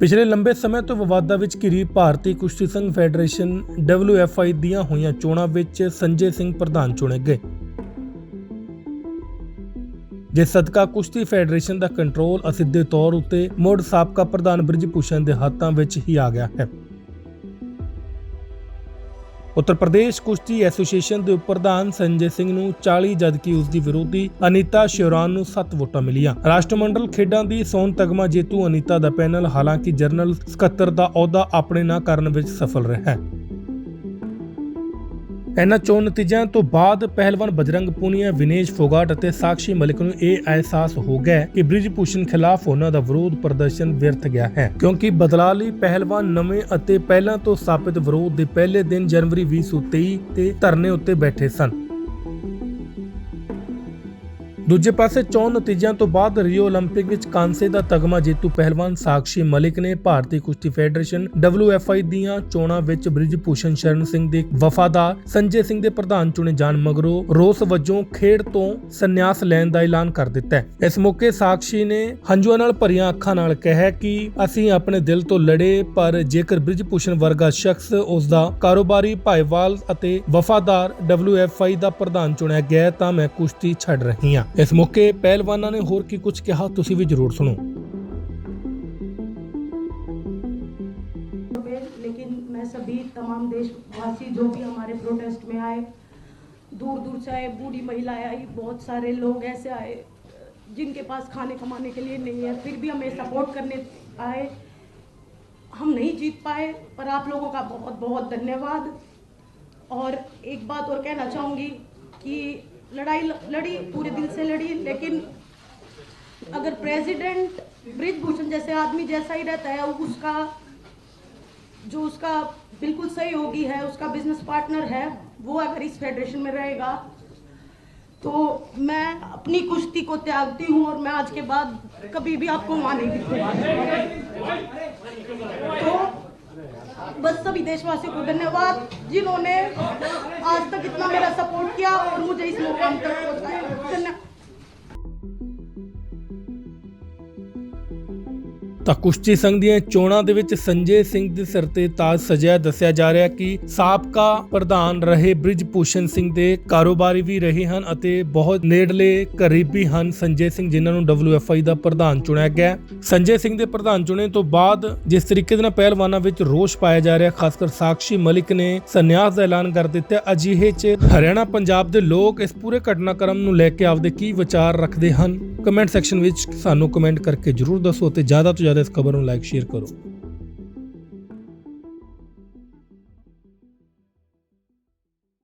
ਪਿਛਲੇ ਲੰਬੇ ਸਮੇਂ ਤੋਂ ਵਿਵਾਦਾਂ ਵਿੱਚ ਘਿਰੀ ਭਾਰਤੀ ਕੁਸ਼ਤੀ ਸੰਘ ਫੈਡਰੇਸ਼ਨ WFI ਦੀਆਂ ਹੋਈਆਂ ਚੋਣਾਂ ਵਿੱਚ ਸੰਜੇ ਸਿੰਘ ਪ੍ਰਧਾਨ ਚੁਣੇ ਗਏ। ਜਿਸ ਸਦਕਾ ਕੁਸ਼ਤੀ ਫੈਡਰੇਸ਼ਨ ਦਾ ਕੰਟਰੋਲ ਅਸਿੱਧੇ ਤੌਰ ਉੱਤੇ ਮੁੜ ਸਾਬਕਾ ਪ੍ਰਧਾਨ ਬ੍ਰਿਜਭੂਸ਼ਣ ਦੇ ਹੱਥਾਂ ਵਿੱਚ ਹੀ ਆ ਗਿਆ ਹੈ। ਉੱਤਰ ਪ੍ਰਦੇਸ਼ ਕੁਸ਼ਤੀ ਐਸੋਸੀਏਸ਼ਨ ਦੇ ਉਪ ਪ੍ਰਧਾਨ ਸੰਜੇ ਸਿੰਘ ਨੂੰ 40 ਜਦਕਿ ਉਸ ਦੀ ਵਿਰੋਧੀ ਅਨੀਤਾ ਸ਼ਿਵਰਾਨ ਨੂੰ 7 ਵੋਟਾਂ ਮਿਲੀਆਂ। ਰਾਸ਼ਟਰਮੰਡਲ ਖੇਡਾਂ ਦੀ ਸੋਨ ਤਗਮਾ ਜੇਤੂ ਅਨੀਤਾ ਦਾ ਪੈਨਲ ਹਾਲਾਂਕਿ ਜਨਰਲ ਸਕੱਤਰ ਦਾ ਅਹੁਦਾ ਆਪਣੇ ਨਾ ਕਰਨ ਵਿੱਚ ਸਫਲ ਰਿਹਾ ਇਹਨਾਂ ਚੋਣ ਨਤੀਜਿਆਂ ਤੋਂ ਬਾਅਦ ਪਹਿਲਵਾਨ ਬਜਰੰਗ ਪੁਨੀਆ, ਵਿਨੇਸ਼ ਫੋਗਾਟ ਅਤੇ ਸਾਕਸ਼ੀ ਮਲਿਕ ਨੂੰ ਇਹ ਅਹਿਸਾਸ ਹੋ ਗਿਆ ਕਿ ਬ੍ਰਿਜ ਭੂਸ਼ਣ ਖਿਲਾਫ ਉਹਨਾਂ ਦਾ ਵਿਰੋਧ ਪ੍ਰਦਰਸ਼ਨ ਵਿਅਰਥ ਗਿਆ ਹੈ। ਕਿਉਂਕਿ ਬਦਲਾਅ ਲਈ ਪਹਿਲਵਾਨ ਨਵੇਂ ਅਤੇ ਪਹਿਲਾਂ ਤੋਂ ਸਥਾਪਿਤ ਵਿਰੋਧ ਦੇ ਪਹਿਲੇ ਦਿਨ ਜਨਵਰੀ 2023 ਤੇ ਧਰਨੇ ਉੱਤੇ ਬੈਠੇ ਸਨ। ਦੂਜੇ ਪਾਸੇ ਚੋਣ ਨਤੀਜਿਆਂ ਤੋਂ ਬਾਅਦ ਰੀਓ 올림픽 ਵਿੱਚ ਕਾਂਸੇ ਦਾ ਤਗਮਾ ਜੇਤੂ ਪਹਿਲਵਾਨ ਸਾਕਸ਼ੀ ਮਲਿਕ ਨੇ ਭਾਰਤੀ ਕੁਸ਼ਤੀ ਫੈਡਰੇਸ਼ਨ WFI ਦੀਆਂ ਚੋਣਾਂ ਵਿੱਚ ਬ੍ਰਿਜ ਭੂਸ਼ਣ ਸ਼ਰਨ ਸਿੰਘ ਦੇ ਵਫਾਦਾਰ ਸੰਜੇ ਸਿੰਘ ਦੇ ਪ੍ਰਧਾਨ ਚੁਣੇ ਜਾਣ ਮਗਰੋਂ ਰੋਸ ਵਜੋਂ ਖੇਡ ਤੋਂ ਸੰਨਿਆਸ ਲੈਣ ਦਾ ਐਲਾਨ ਕਰ ਦਿੱਤਾ ਹੈ ਇਸ ਮੌਕੇ ਸਾਕਸ਼ੀ ਨੇ ਹੰਝੂਆਂ ਨਾਲ ਭਰੀਆਂ ਅੱਖਾਂ ਨਾਲ ਕਿਹਾ ਕਿ ਅਸੀਂ ਆਪਣੇ ਦਿਲ ਤੋਂ ਲੜੇ ਪਰ ਜੇਕਰ ਬ੍ਰਿਜ ਭੂਸ਼ਣ ਵਰਗਾ ਸ਼ਖਸ ਉਸ ਦਾ ਕਾਰੋਬਾਰੀ ਭਾਈਵਾਲ ਅਤੇ ਵਫਾਦਾਰ WFI ਦਾ ਪ੍ਰਧਾਨ ਚੁਣਿਆ ਗਿਆ ਹੈ ਤਾਂ ਮੈਂ ਕੁਸ਼ਤੀ ਛੱਡ ਰਹੀ ਹਾਂ ਇਸ ਮੌਕੇ ਪਹਿਲਵਾਨਾਂ ਨੇ ਹੋਰ ਕੀ ਕੁਝ ਕਿਹਾ ਤੁਸੀਂ ਵੀ ਜ਼ਰੂਰ ਸੁਣੋ पे लेकिन मैं सभी तमाम देशवासी जो भी हमारे प्रोटेस्ट में आए दूर दूर से आए बूढ़ी महिलाएं आई बहुत सारे लोग ऐसे आए जिनके पास खाने कमाने के लिए नहीं है फिर भी हमें सपोर्ट करने आए हम नहीं जीत पाए पर आप लोगों का बहुत बहुत धन्यवाद और एक बात और कहना चाहूँगी कि लड़ाई लड़ी, पूरे दिल से लड़ी, लेकिन अगर प्रेसिडेंट ब्रिजभूषण जैसे आदमी जैसा ही रहता है उसका, जो उसका बिल्कुल सहयोगी है, उसका बिज़नेस पार्टनर है, वो अगर इस फेडरेशन में रहेगा तो मैं अपनी कुश्ती को त्यागती हूँ और मैं आज के बाद कभी भी आपको दिखूँगा। तो बस सभी देशवासियों को धन्यवाद जिन्होंने आज तक इतना मेरा सपोर्ट किया और मुझे इस मुकाम तक पहुंचाया धन्यवाद ਤਾਂ ਕੁਸ਼ਤੀ ਸੰਘ ਦੀਆਂ ਚੋਣਾਂ ਦੇ ਵਿੱਚ ਸੰਜੇ ਸਿੰਘ ਦੇ ਸਿਰ ਤੇ ਤਾਜ ਸਜਿਆ ਦੱਸਿਆ ਜਾ ਰਿਹਾ ਕਿ ਸਾਬਕਾ ਪ੍ਰਧਾਨ ਰਹੇ ਬ੍ਰਿਜ ਸਿੰਘ ਦੇ ਕਾਰੋਬਾਰੀ ਵੀ ਰਹੇ ਹਨ ਅਤੇ ਬਹੁਤ ਨੇੜਲੇ ਕਰੀਬੀ ਹਨ ਸੰਜੇ ਸਿੰਘ, ਜਿਨ੍ਹਾਂ ਨੂੰ WFI ਦਾ ਪ੍ਰਧਾਨ ਚੁਣਿਆ ਗਿਆ ਸੰਜੇ ਸਿੰਘ ਦੇ ਪ੍ਰਧਾਨ ਚੁਣੇ ਤੋਂ ਬਾਅਦ ਜਿਸ ਤਰੀਕੇ ਦੇ ਨਾਲ ਪਹਿਲਵਾਨਾਂ ਵਿੱਚ ਰੋਸ਼ ਪਾਇਆ ਜਾ ਰਿਹਾ ਖਾਸ ਕਰ ਸਾਕਸ਼ੀ ਮਲਿਕ ਨੇ ਸੰਨਿਆਸ ਦਾ ਐਲਾਨ ਕਰ ਦਿੱਤਾ, ਅਜਿਹੇ 'ਚ ਹਰਿਆਣਾ, ਪੰਜਾਬ ਦੇ ਲੋਕ ਇਸ ਪੂਰੇ ਘਟਨਾਕ੍ਰਮ ਨੂੰ ਲੈ ਕੇ ਆਪਦੇ ਕੀ ਵਿਚਾਰ ਰੱਖਦੇ ਹਨ? ਕਮੈਂਟ ਸੈਕਸ਼ਨ ਵਿੱਚ ਸਾਨੂੰ ਕਮੈਂਟ ਕਰਕੇ ਜਰੂਰ ਦੱਸੋ ਅਤੇ ਜ਼ਿਆਦਾ ਤੋਂ ਜ਼ਿਆਦਾ ਇਸ ਖਬਰ ਨੂੰ ਲਾਈਕ ਸ਼ੇਅਰ ਕਰੋ।